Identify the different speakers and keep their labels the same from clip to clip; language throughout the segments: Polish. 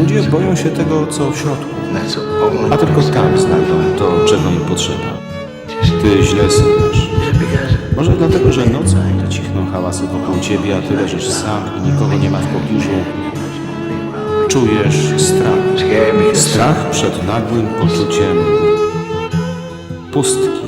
Speaker 1: Ludzie boją się tego, co w środku, a tylko tam znajdą to, czego im potrzeba. Ty źle sypiasz. Może dlatego, że nocą, cichną hałasy wokół ciebie, a ty leżysz sam i nikogo nie ma w pobliżu, czujesz strach. Strach przed nagłym poczuciem pustki.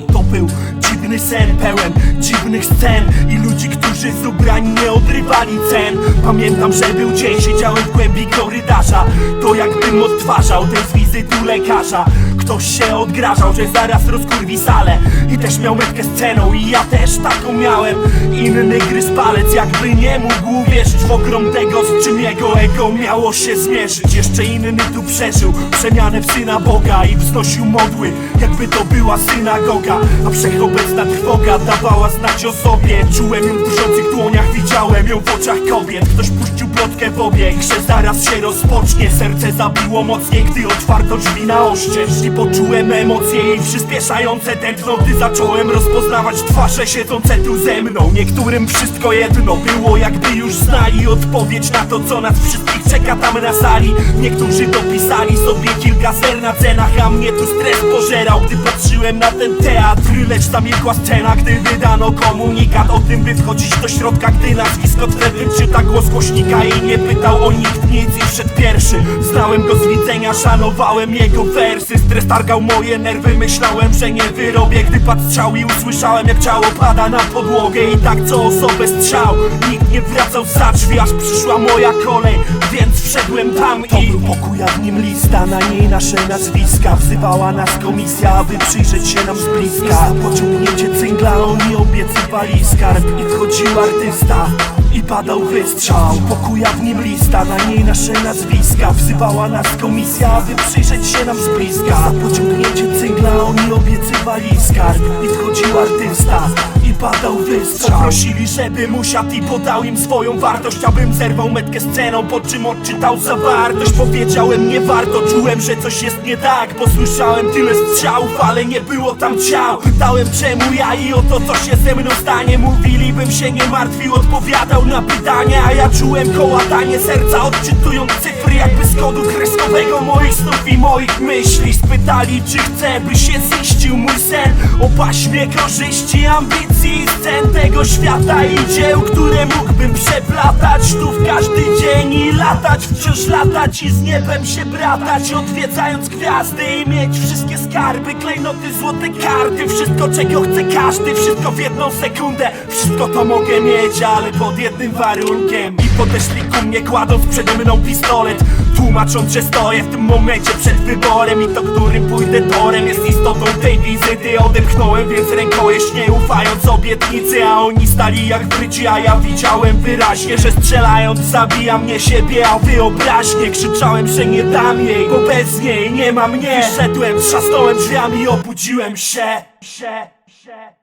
Speaker 2: Dziwny sen pełen dziwnych scen I ludzi, którzy z ubrań nie odrywali cen Pamiętam, że był dzień, siedziałem w głębi korytarza To jakbym odtwarzał ten z wizytu lekarza. Ktoś się odgrażał, że zaraz rozkurwi salę. I też miał metkę sceną i ja też taką miałem. Inny gryz palec, jakby nie mógł wierzyć W ogrom tego, z czym jego ego miało się zmierzyć. Jeszcze inny tu przeżył przemianę w Syna Boga I wznosił modły, jakby to była synagoga. A wszechobecna trwoga dawała znać o sobie. Czułem ją w drżących dłoniach, widziałem ją w oczach kobiet. Ktoś puścił plotkę w obieg, że zaraz się rozpocznie. Serce zabiło mocniej, gdy otwarto drzwi na oścież I poczułem emocje jej przyspieszające tętno Gdy zacząłem rozpoznawać twarze siedzące tu ze mną. Niektórym wszystko jedno. Było, jakby już znali odpowiedź na to, co nas wszystkich czeka tam na sali. Niektórzy dopisali sobie kilka zer na cenach, a mnie tu stres pożerał. Gdy patrzyłem na ten teatr, lecz zamilkła scena Gdy wydano komunikat o tym, by wchodzić do środka Gdy nazwisko twe wyczyta głos głośnika I nie pytał o nikt nic i wszedł pierwszy. Znałem go z widzenia, szanowałem jego wersy. Stres targał moje nerwy, myślałem, że nie wyrobię. Gdy patrzał i usłyszałem, jak ciało pada na podłogę. I tak co osobę strzał Nikt nie wracał za drzwi, aż przyszła moja kolej. Więc wszedłem tam to i... To był pokój, a w nim lista, na niej nasze nazwiska. Wzywała nas komisja, aby przyjrzeć się nam z bliska. Pociągnięcie cyngla oni obiecywali skarb I wchodził artysta i padał wystrzał. Pokój, a w nim lista, na niej nasze nazwiska. Wzywała nas komisja, aby przyjrzeć się nam z bliska. Za pociągnięcie oni obiecywali skarb. I wchodził artysta padał wystrzał Poprosili, żebym usiadł i podał im swoją wartość Abym zerwał metkę sceną, po czym odczytał zawartość. Powiedziałem nie warto, czułem, że coś jest nie tak Bo słyszałem tyle strzałów, ale nie było tam ciał. Pytałem czemu ja i o to, co się ze mną stanie. Mówili, bym się nie martwił, odpowiadał na pytanie A ja czułem kołatanie serca, odczytując cyfry Jakby z kodu kreskowego moich snów i moich myśli. Spytali, czy chcę, by się ziścił mój sen. O paśmie korzyści, ambicji i scen tego świata I dzieł, które mógłbym przeplatać Tu w każdy dzień i latać, wciąż latać I z niebem się bratać, odwiedzając gwiazdy I mieć wszystkie skarby, klejnoty, złote karty. Wszystko, czego chce każdy, wszystko w jedną sekundę. Wszystko to mogę mieć, ale pod jednym warunkiem podeszli ku mnie, kładąc przede mną pistolet Tłumacząc, że stoję w tym momencie przed wyborem I to, którym pójdę torem jest istotą tej wizyty. Odepchnąłem więc rękojeść, nie ufając obietnicy A oni stali jak wryci, a ja widziałem wyraźnie Że strzelając zabija mnie siebie, a wyobraźnię Krzyczałem, że nie dam jej, bo bez niej nie ma mnie. Szedłem, trzasnąłem drzwiami, obudziłem się, się, się.